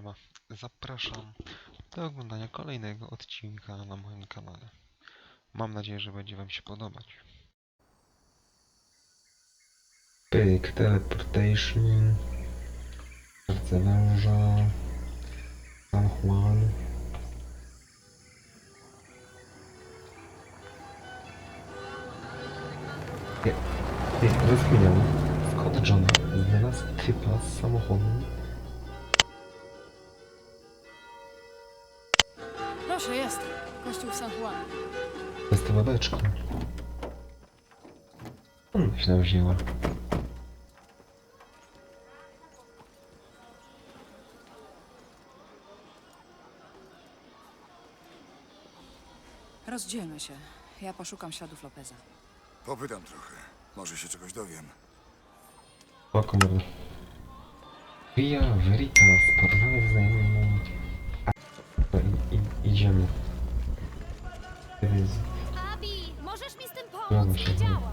Siema. Zapraszam do oglądania kolejnego odcinka na moim kanale. Mam nadzieję, że będzie Wam się podobać. Pyk, teleportation. Serce węża. San Juan. Nie, rozkminiam. Scott John znalazł typa z samochodem. Proszę, jest. Kościół San Juan. Jest to babeczka. On się tam wzięła. Rozdzielmy się. Ja poszukam śladów Lopeza. Popytam trochę. Może się czegoś dowiem. O komorę. Via Veritas, z znajomym. Idziemy. Jest Abi, możesz mi z tym Zgadzam pomóc? się. Nie działa.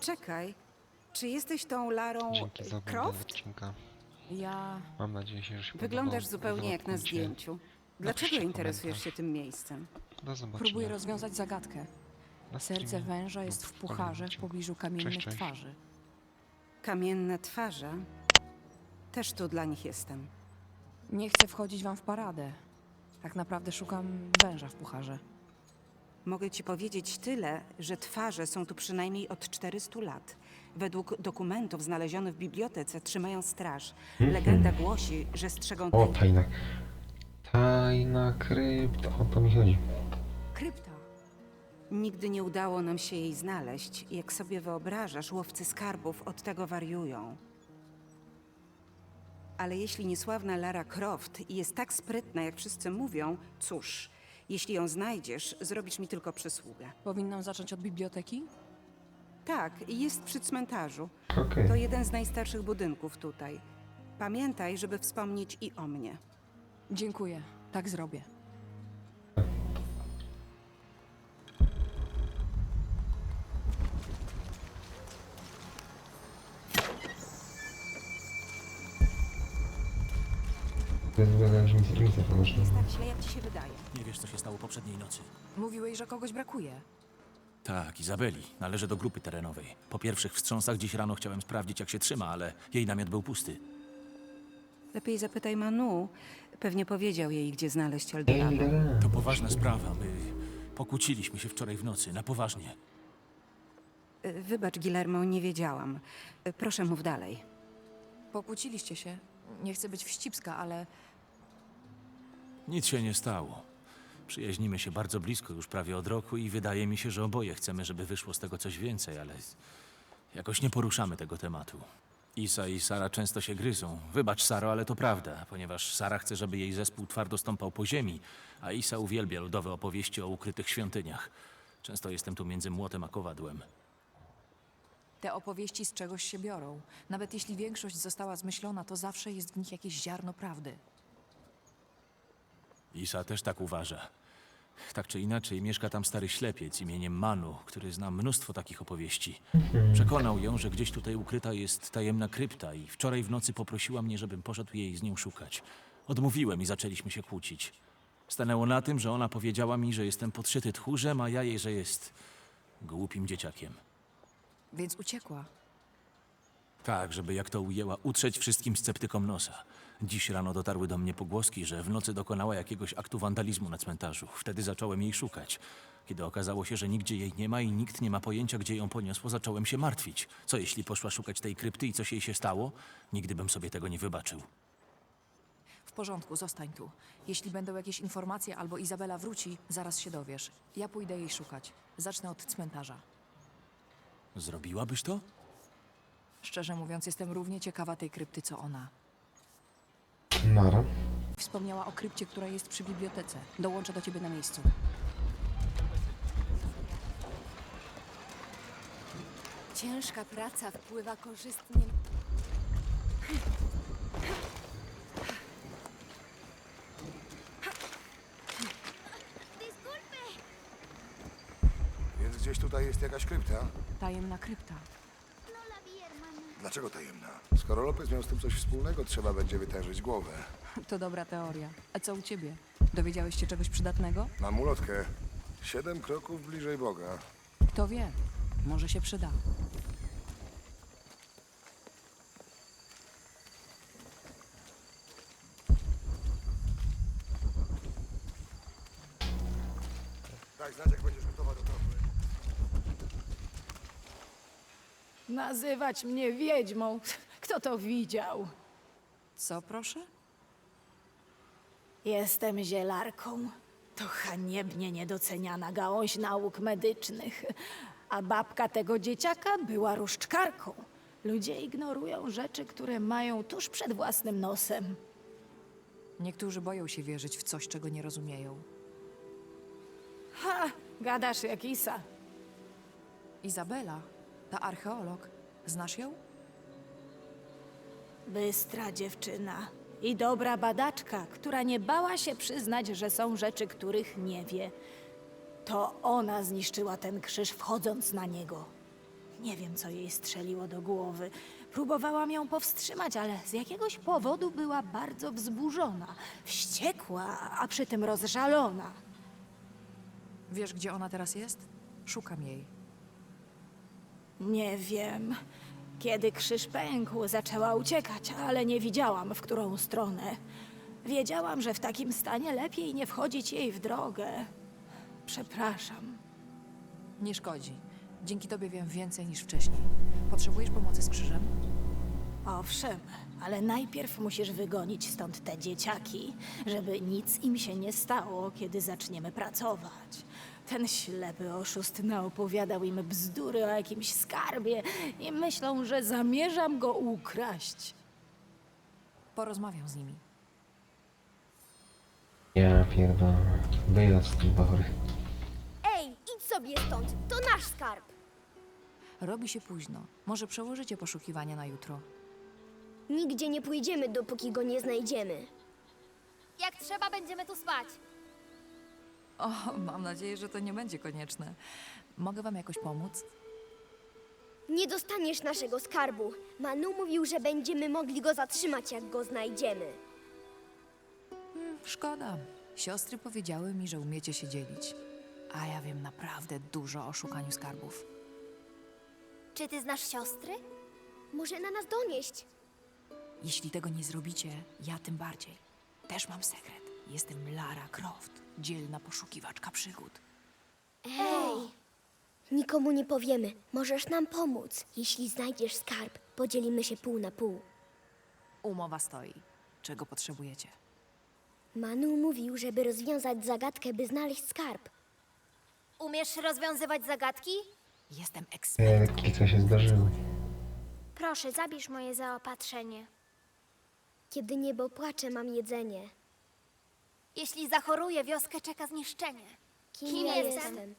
Czekaj, czy jesteś tą Larą Dzięki za oglądanie Croft? odcinka. Ja... Mam nadzieję, że się Wyglądasz zupełnie jak na zdjęciu. Dlaczego interesujesz się tym miejscem? Do zobaczenia. Próbuję rozwiązać zagadkę. na Serce streamie węża jest lub w pucharze w kolejnym pobliżu kamiennych cześć. twarzy. Kamienne twarze? Też tu dla nich jestem. Nie chcę wchodzić wam w paradę. Tak naprawdę szukam węża w pucharze. Mogę ci powiedzieć tyle, że twarze są tu przynajmniej od 400 lat. Według dokumentów znalezionych w bibliotece trzymają straż. Legenda głosi, że strzegą O, tej tajna. Tajna krypta. O to mi chodzi. Krypta. Nigdy nie udało nam się jej znaleźć. Jak sobie wyobrażasz, łowcy skarbów od tego wariują. Ale jeśli niesławna Lara Croft jest tak sprytna, jak wszyscy mówią, cóż, jeśli ją znajdziesz, zrobisz mi tylko przysługę. Powinnam zacząć od biblioteki? Tak, jest przy cmentarzu. Okej. To jeden z najstarszych budynków tutaj. Pamiętaj, żeby wspomnieć i o mnie. Dziękuję. Tak zrobię. To jest wygląda, że misja, misja poboczna. Jest tak źle, jak ci się wydaje. Nie wiesz, co się stało poprzedniej nocy. Mówiłeś, że kogoś brakuje. Tak, Izabeli. Należy do grupy terenowej. Po pierwszych wstrząsach dziś rano chciałem sprawdzić, jak się trzyma, ale jej namiot był pusty. Lepiej zapytaj Manu. Pewnie powiedział jej, gdzie znaleźć Eldorado. To poważna sprawa. My pokłóciliśmy się wczoraj w nocy, na poważnie. Y, Wybacz, Guillermo, nie wiedziałam. Y, Proszę, mów dalej. Pokłóciliście się. Nie chcę być wścibska, ale Nic się nie stało. Przyjaźnimy się bardzo blisko już prawie od roku i wydaje mi się, że oboje chcemy, żeby wyszło z tego coś więcej, ale jakoś nie poruszamy tego tematu. Isa i Sara często się gryzą. Wybacz, Saro, ale to prawda, ponieważ Sara chce, żeby jej zespół twardo stąpał po ziemi, a Isa uwielbia ludowe opowieści o ukrytych świątyniach. Często jestem tu między młotem a kowadłem. te opowieści z czegoś się biorą. Nawet jeśli większość została zmyślona, to zawsze jest w nich jakieś ziarno prawdy. Isa też tak uważa. Tak czy inaczej, mieszka tam stary ślepiec imieniem Manu, który zna mnóstwo takich opowieści. Przekonał ją, że gdzieś tutaj ukryta jest tajemna krypta i wczoraj w nocy poprosiła mnie, żebym poszedł jej z nią szukać. Odmówiłem i zaczęliśmy się kłócić. Stanęło na tym, że ona powiedziała mi, że jestem podszyty tchórzem, a ja jej, że jest głupim dzieciakiem. Więc uciekła. Tak, żeby jak to ujęła, utrzeć wszystkim sceptykom nosa. Dziś rano dotarły do mnie pogłoski, że w nocy dokonała jakiegoś aktu wandalizmu na cmentarzu. Wtedy zacząłem jej szukać. Kiedy okazało się, że nigdzie jej nie ma i nikt nie ma pojęcia, gdzie ją poniosło, zacząłem się martwić. Co jeśli poszła szukać tej krypty i coś jej się stało? Nigdy bym sobie tego nie wybaczył. W porządku, zostań tu. Jeśli będą jakieś informacje albo Izabela wróci, zaraz się dowiesz. Ja pójdę jej szukać. Zacznę od cmentarza. Zrobiłabyś to? Szczerze mówiąc, jestem równie ciekawa tej krypty, co ona. Nara. Wspomniała o krypcie, która jest przy bibliotece. Dołączę do ciebie na miejscu. Ciężka praca wpływa korzystnie. Więc gdzieś tutaj jest jakaś krypta. Tajemna krypta. Dlaczego tajemna? Skoro Lopez miał z tym coś wspólnego, trzeba będzie wytężyć głowę. To dobra teoria. A co u ciebie? Dowiedziałeś się czegoś przydatnego? Mam ulotkę. Siedem kroków bliżej Boga. Kto wie? Może się przyda. Nazywać mnie wiedźmą. Kto to widział? Co proszę? Jestem zielarką. To haniebnie niedoceniana gałąź nauk medycznych. A babka tego dzieciaka była różdżkarką. Ludzie ignorują rzeczy, które mają tuż przed własnym nosem. Niektórzy boją się wierzyć w coś, czego nie rozumieją. Ha! Gadasz jak Isa. Izabela, ta archeolog, znasz ją? Bystra dziewczyna i dobra badaczka, która nie bała się przyznać, że są rzeczy, których nie wie. To ona zniszczyła ten krzyż, wchodząc na niego. Nie wiem, co jej strzeliło do głowy. Próbowałam ją powstrzymać, ale z jakiegoś powodu była bardzo wzburzona, wściekła, a przy tym rozżalona. Wiesz, gdzie ona teraz jest? Szukam jej. Nie wiem. Kiedy krzyż pękł, zaczęła uciekać, ale nie widziałam, w którą stronę. Wiedziałam, że w takim stanie lepiej nie wchodzić jej w drogę. Przepraszam. Nie szkodzi. Dzięki tobie wiem więcej niż wcześniej. Potrzebujesz pomocy z krzyżem? Owszem, ale najpierw musisz wygonić stąd te dzieciaki, żeby nic im się nie stało, kiedy zaczniemy pracować. Ten ślepy oszust naopowiadał im bzdury o jakimś skarbie i myślą, że zamierzam go ukraść. Porozmawiam z nimi. Ja pierdolę. Wyjazd z tym bachory. Ej, idź sobie stąd. To nasz skarb. Robi się późno. Może przełożycie poszukiwania na jutro. Nigdzie nie pójdziemy, dopóki go nie znajdziemy. Jak trzeba, będziemy tu spać. O, mam nadzieję, że to nie będzie konieczne. Mogę wam jakoś pomóc? Nie dostaniesz naszego skarbu. Manu mówił, że będziemy mogli go zatrzymać, jak go znajdziemy. Szkoda. Siostry powiedziały mi, że umiecie się dzielić. A ja wiem naprawdę dużo o szukaniu skarbów. Czy ty znasz siostry? Może na nas donieść. Jeśli tego nie zrobicie, ja tym bardziej. Też mam sekret. Jestem Lara Croft, dzielna poszukiwaczka przygód. Ej! Nikomu nie powiemy. Możesz nam pomóc. Jeśli znajdziesz skarb, podzielimy się pół na pół. Umowa stoi. Czego potrzebujecie? Manu mówił, żeby rozwiązać zagadkę, by znaleźć skarb. Umiesz rozwiązywać zagadki? Jestem ekspertką. Jakie co się zdarzyło? Proszę, zabierz moje zaopatrzenie. Kiedy niebo płacze, mam jedzenie. Jeśli zachoruję, wioskę czeka zniszczenie. Kim, Kim ja jestem? jestem?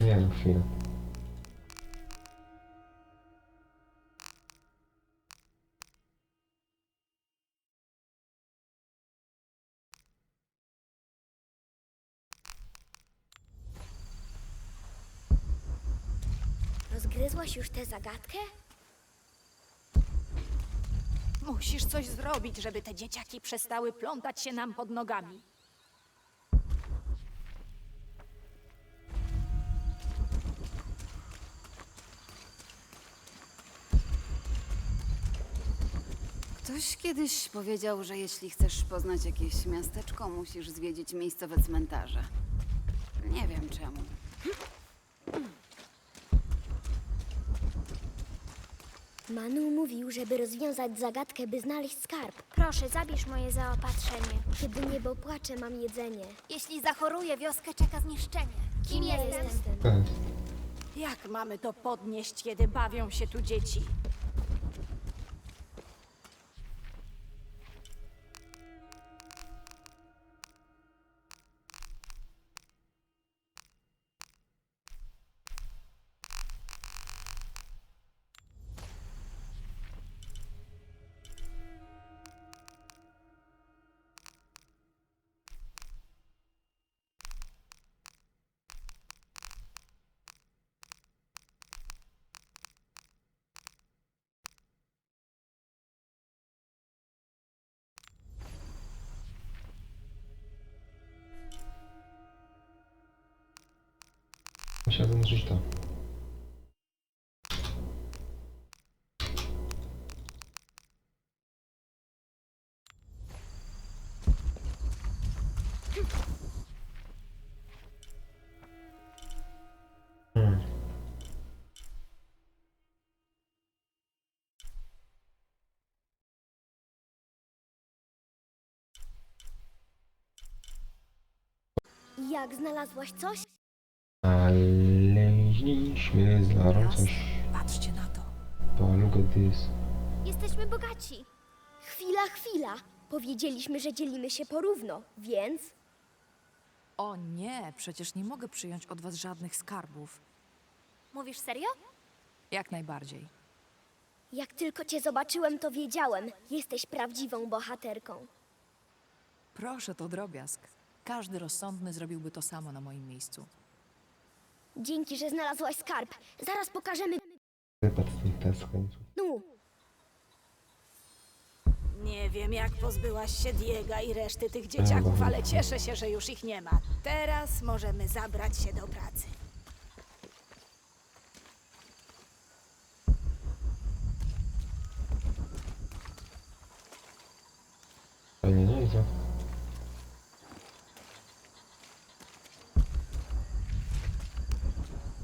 Nie wiem, chwilę. Rozgryzłaś już tę zagadkę? Musisz coś zrobić, żeby te dzieciaki przestały plątać się nam pod nogami. Ktoś kiedyś powiedział, że jeśli chcesz poznać jakieś miasteczko, musisz zwiedzić miejscowe cmentarze. Nie wiem czemu. Manu mówił, żeby rozwiązać zagadkę, by znaleźć skarb. Proszę, zabierz moje zaopatrzenie. Kiedy niebo płacze, mam jedzenie. Jeśli zachoruję, wioskę czeka zniszczenie. Kim ja jestem? Jak mamy to podnieść, kiedy bawią się tu dzieci? Siadam żyta. Hmm. Jak znalazłaś coś? Znaleźliśmy z Larą Jasne. coś. Patrzcie na to. Bo look at this. Jesteśmy bogaci. Chwila, chwila. Powiedzieliśmy, że dzielimy się porówno, więc... O nie, przecież nie mogę przyjąć od was żadnych skarbów. Mówisz serio? Jak najbardziej. Jak tylko cię zobaczyłem, to wiedziałem. Jesteś prawdziwą bohaterką. Proszę, to drobiazg. Każdy rozsądny zrobiłby to samo na moim miejscu. Dzięki, że znalazłaś skarb. Zaraz pokażemy... Wypad z tym testem. Nu, Nie wiem, jak pozbyłaś się Diega i reszty tych dzieciaków, ale cieszę się, że już ich nie ma. Teraz możemy zabrać się do pracy. Fajnie, nie? I co?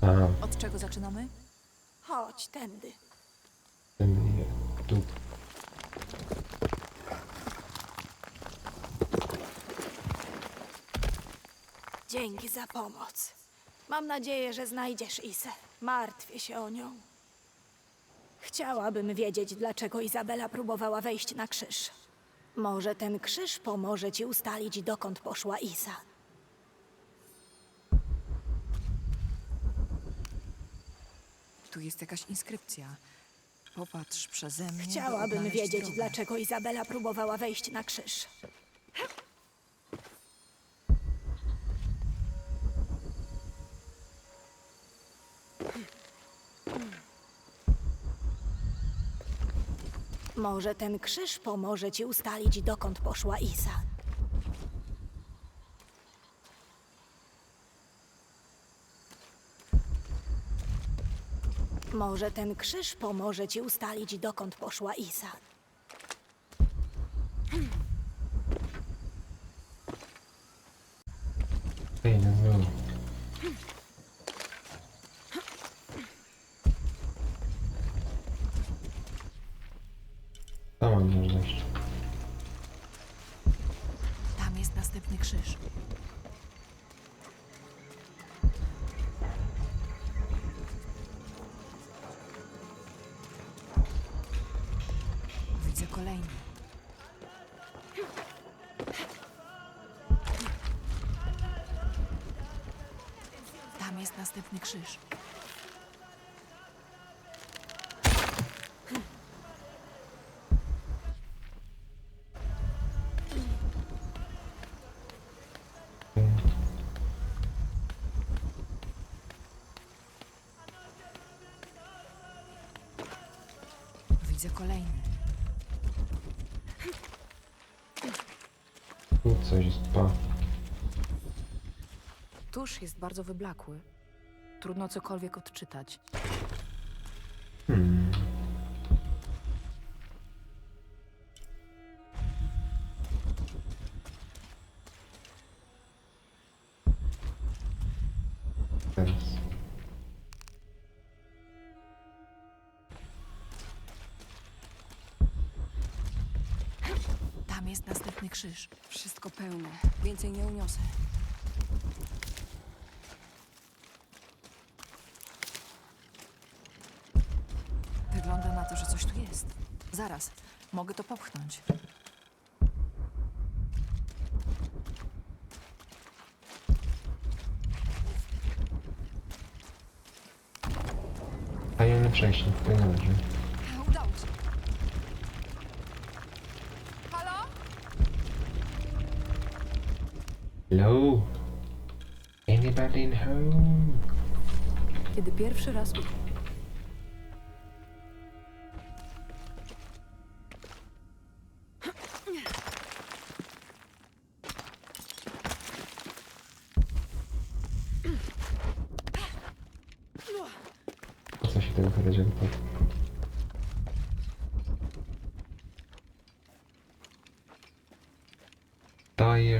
A, Od czego zaczynamy? Chodź, tędy. ten je, tu. Dzięki za pomoc. Mam nadzieję, że znajdziesz Isę. Martwię się o nią. Chciałabym wiedzieć, dlaczego Izabela próbowała wejść na krzyż. Może ten krzyż pomoże ci ustalić, dokąd poszła Isa. Tu jest jakaś inskrypcja. Popatrz przeze mnie. by Chciałabym odnaleźć wiedzieć, drogę. dlaczego Izabela próbowała wejść na krzyż. Może ten krzyż pomoże ci ustalić, dokąd poszła Isa. Może ten krzyż pomoże ci ustalić, dokąd poszła Isa. Ej, no było. Tam mam też dojść. Tam jest następny krzyż. Krzyż. Widzę kolejny. Coś jest, pa. Tusz jest bardzo wyblakły. Trudno cokolwiek odczytać. Tam jest następny krzyż. Wszystko pełne. Więcej nie uniosę. Wygląda na to, że coś tu jest. Zaraz, mogę to popchnąć. Tajemne przejście, tutaj należy. Udało się. Halo? Hello? Anybody in home? Kiedy pierwszy raz...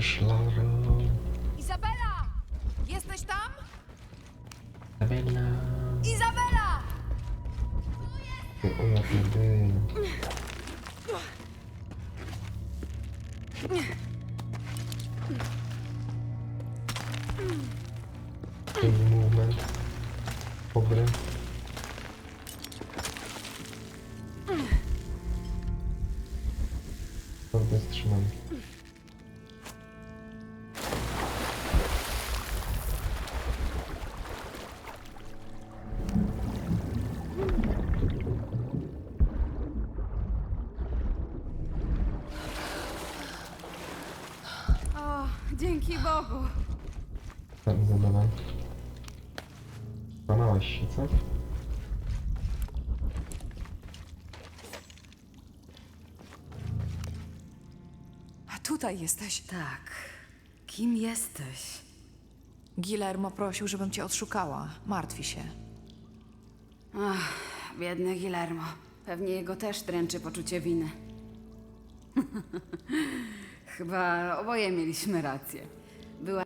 Dajesz, Laro. Izabela! Jesteś tam? Izabela. Izabela! Ty tutaj jesteś. Tak. Kim jesteś? Guillermo prosił, żebym cię odszukała. Martwi się. Ach, biedny Guillermo. Pewnie jego też dręczy poczucie winy. Chyba oboje mieliśmy rację. Była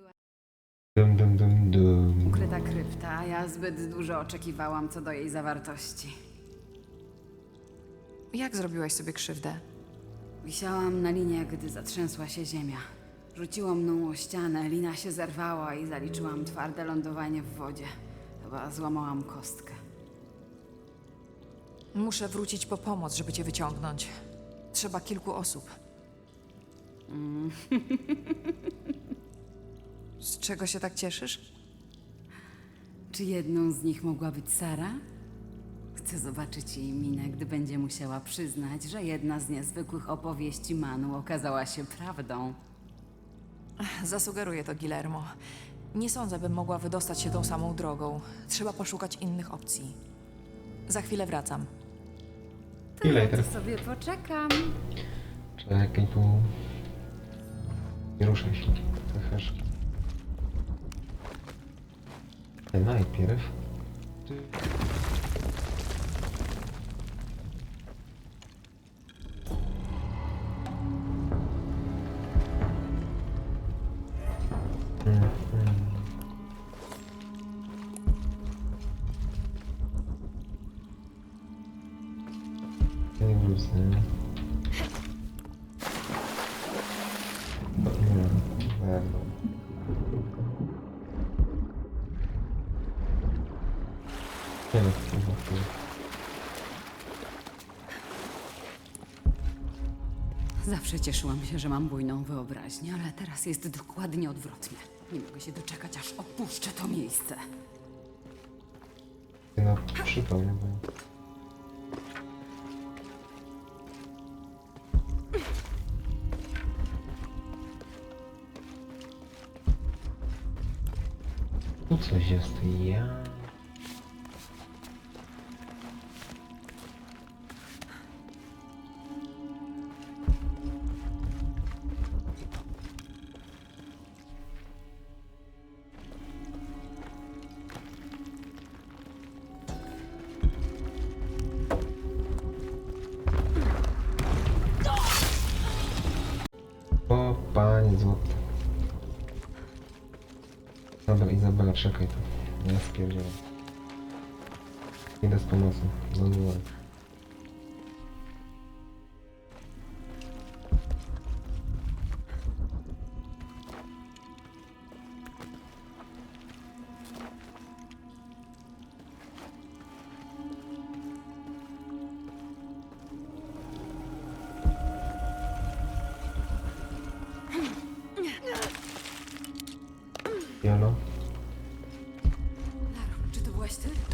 Dum, dum, dum, dum. ukryta krypta, a ja zbyt dużo oczekiwałam co do jej zawartości. Jak zrobiłaś sobie krzywdę? Wisiałam na linie, gdy zatrzęsła się ziemia. Rzuciło mną o ścianę, lina się zerwała i zaliczyłam twarde lądowanie w wodzie. Chyba złamałam kostkę. Muszę wrócić po pomoc, żeby cię wyciągnąć. Trzeba kilku osób. Z czego się tak cieszysz? Czy jedną z nich mogła być Sara? Chcę zobaczyć jej minę, gdy będzie musiała przyznać, że jedna z niezwykłych opowieści Manu okazała się prawdą. Zasugeruję to Guillermo. Nie sądzę, bym mogła wydostać się tą samą drogą. Trzeba poszukać innych opcji. Za chwilę wracam. To Ile ja teraz? sobie poczekam. Czekaj tu. Nie ruszaj się. Trochę. Najpierw. Ty. Nie wrócę. Nie, pewno. Zawsze cieszyłam się, że mam bujną wyobraźnię, ale teraz jest dokładnie odwrotnie. Nie mogę się doczekać, aż opuszczę to miejsce. Przypał, nie bo... Tu coś Dobra, Izabela, czekaj tu. Ja spierdzielam. Idę z pomocą. No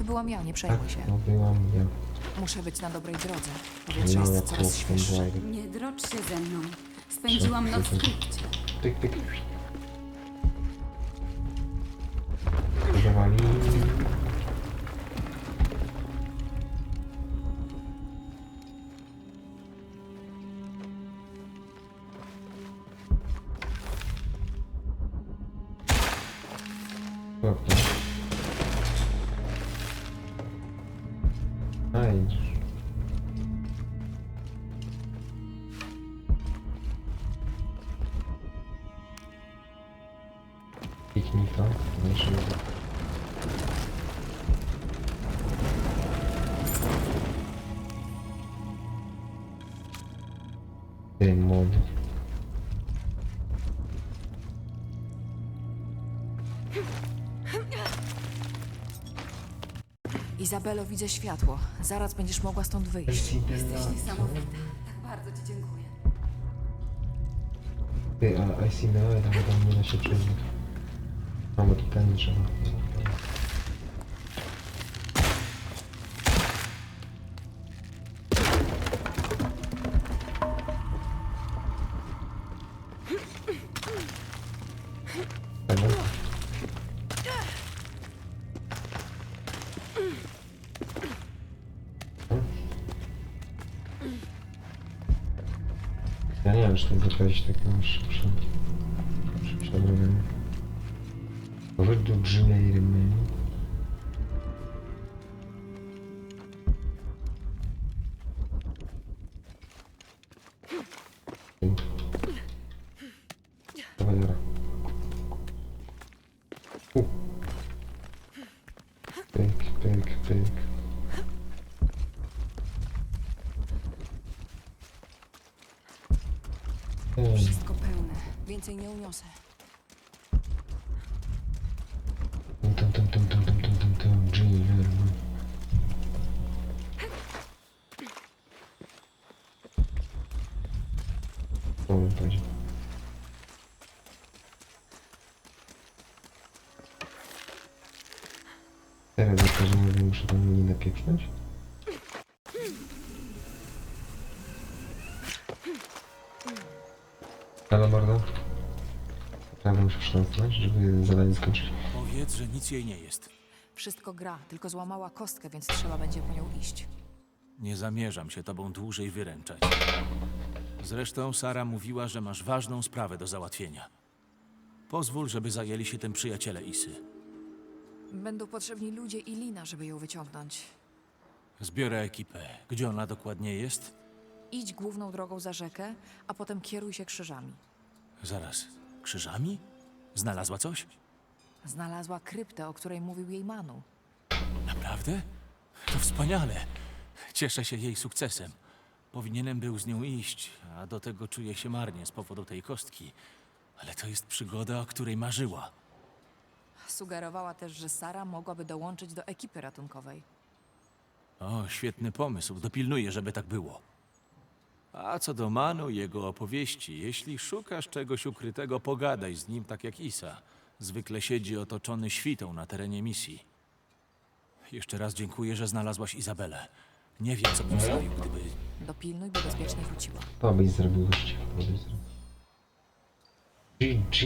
byłam ja, nie Tak, przejmuj się. no byłam ja. Muszę być na dobrej drodze. Powietrze jest Jolo, coraz świeższe. Nie drocz się ze mną. Spędziłam noc w krypcie. Tyk, tyk. Ty młody. Izabelo, widzę światło. Zaraz będziesz mogła stąd wyjść. Jesteś niesamowita. Tak bardzo ci dziękuję. Ty, ale I see the light, ale tam nie da się przyznać. Mam tutaj nie trzeba. Ja nie wiem, czy tam zakładać takiego szybszego. Szybszego robienia. Powrót do brzmiej rymy. więcej nie uniosę. Tum, tum, tum, tum, tum, tum, tum, tum, Jiller. O, będzie. Teraz zakażemy, że muszę tam nie napieprznąć. Szlancnąć, żeby zadanie skończyć. Powiedz, że nic jej nie jest. Wszystko gra, tylko złamała kostkę, więc trzeba będzie po nią iść. Nie zamierzam się tobą dłużej wyręczać. Zresztą Sara mówiła, że masz ważną sprawę do załatwienia. Pozwól, żeby zajęli się tym przyjaciele Isy. Będą potrzebni ludzie i lina, żeby ją wyciągnąć. Zbiorę ekipę. Gdzie ona dokładnie jest? Idź główną drogą za rzekę, a potem kieruj się krzyżami. Zaraz. Krzyżami? Znalazła coś? Znalazła kryptę, o której mówił jej Manu. Naprawdę? To wspaniale. Cieszę się jej sukcesem. Powinienem był z nią iść, a do tego czuję się marnie z powodu tej kostki. Ale to jest przygoda, o której marzyła. Sugerowała też, że Sara mogłaby dołączyć do ekipy ratunkowej. O, świetny pomysł. Dopilnuję, żeby tak było. A co do Manu i jego opowieści, jeśli szukasz czegoś ukrytego, pogadaj z nim tak jak Isa. Zwykle siedzi otoczony świtą na terenie misji. Jeszcze raz dziękuję, że znalazłaś Izabelę. Nie wiem, co bym zrobił, gdyby... Dopilnuj, by bezpiecznie wróciła. To byś zrobił goście. To byś zrobił. GG.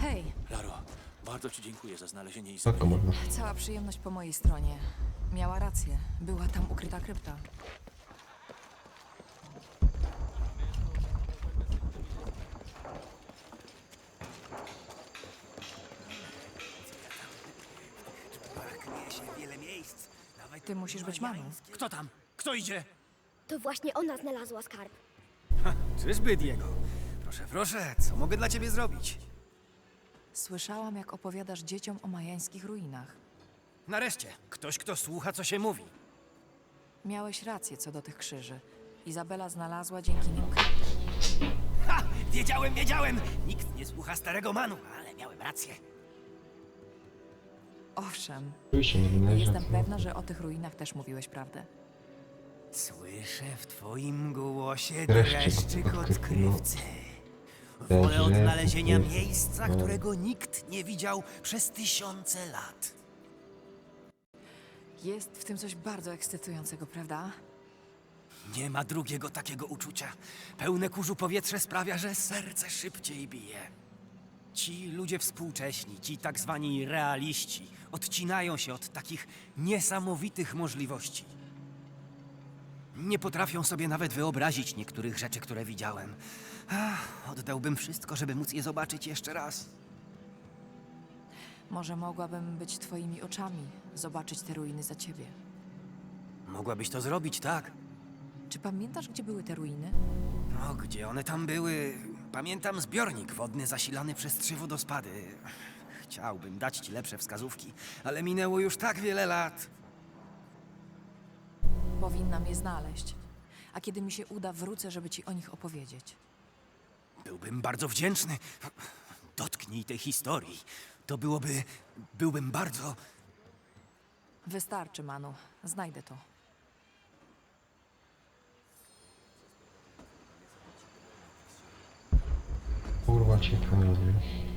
Hej, Laro, bardzo ci dziękuję za znalezienie Tak, Izabeli. cała przyjemność po mojej stronie. Miała rację. Była tam ukryta krypta. Ty musisz być mamą. Kto tam? Kto idzie? To właśnie ona znalazła skarb. Czyżby, Diego? Proszę, proszę, co mogę dla ciebie zrobić? Słyszałam, jak opowiadasz dzieciom o majańskich ruinach. Nareszcie, ktoś, kto słucha, co się mówi. Miałeś rację co do tych krzyży. Izabela znalazła dzięki nim kryptę. Ha! Wiedziałem, wiedziałem! Nikt nie słucha starego manu, ale miałem rację. Owszem, Oczywiście nie wynaleźć jestem racji. pewna, że o tych ruinach też mówiłeś prawdę. Słyszę w twoim głosie Dreszczyk dreszczyk odkrywcy, Wolę odnalezienia miejsca, którego nikt nie widział przez tysiące lat. Jest w tym coś bardzo ekscytującego, prawda? Nie ma drugiego takiego uczucia. Pełne kurzu powietrze sprawia, że serce szybciej bije. Ci ludzie współcześni, ci tak zwani realiści, odcinają się od takich niesamowitych możliwości. Nie potrafią sobie nawet wyobrazić niektórych rzeczy, które widziałem. Ach, oddałbym wszystko, żeby móc je zobaczyć jeszcze raz. Może mogłabym być twoimi oczami, zobaczyć te ruiny za ciebie. Mogłabyś to zrobić, tak? Czy pamiętasz, gdzie były te ruiny? No, gdzie one tam były? Pamiętam zbiornik wodny zasilany przez trzy wodospady. Chciałbym dać ci lepsze wskazówki, ale minęło już tak wiele lat. Powinnam je znaleźć. A kiedy mi się uda, wrócę, żeby ci o nich opowiedzieć. Byłbym bardzo wdzięczny. Dotknij tej historii. To byłoby. Byłbym bardzo. Wystarczy, Manu. Znajdę to. Kurwa ciekawie.